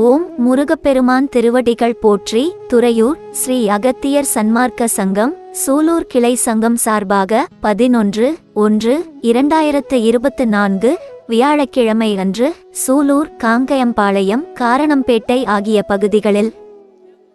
ஓம் முருகப்பெருமான் திருவடிகள் போற்றி துறையூர் ஸ்ரீ அகத்தியர் சன்மார்க்க சங்கம் சூலூர் கிளை சங்கம் சார்பாக பதினொன்று ஒன்று இரண்டாயிரத்து இருபத்து நான்கு வியாழக்கிழமை அன்று சூலூர் காங்கயம்பாளையம் காரணம்பேட்டை ஆகிய பகுதிகளில்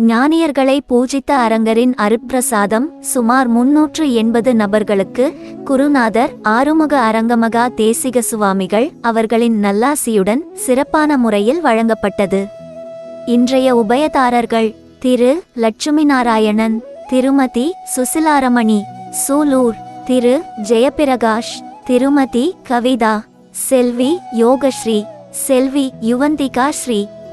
ஞானியர்களை பூஜித்த அரங்கரின் அருட்பிரசாதம் சுமார் முன்னூற்று எண்பது நபர்களுக்கு குருநாதர் ஆறுமுக அரங்கமகா தேசிக சுவாமிகள் அவர்களின் நல்லாசியுடன் சிறப்பான முறையில் வழங்கப்பட்டது. இன்றைய உபயதாரர்கள் திரு. லட்சுமி நாராயணன் திருமதி. சுசிலாரமணி சூலூர் திரு. ஜெயபிரகாஷ் திருமதி. கவிதா செல்வி. யோகஸ்ரீ செல்வி. யுவந்திகா ஸ்ரீ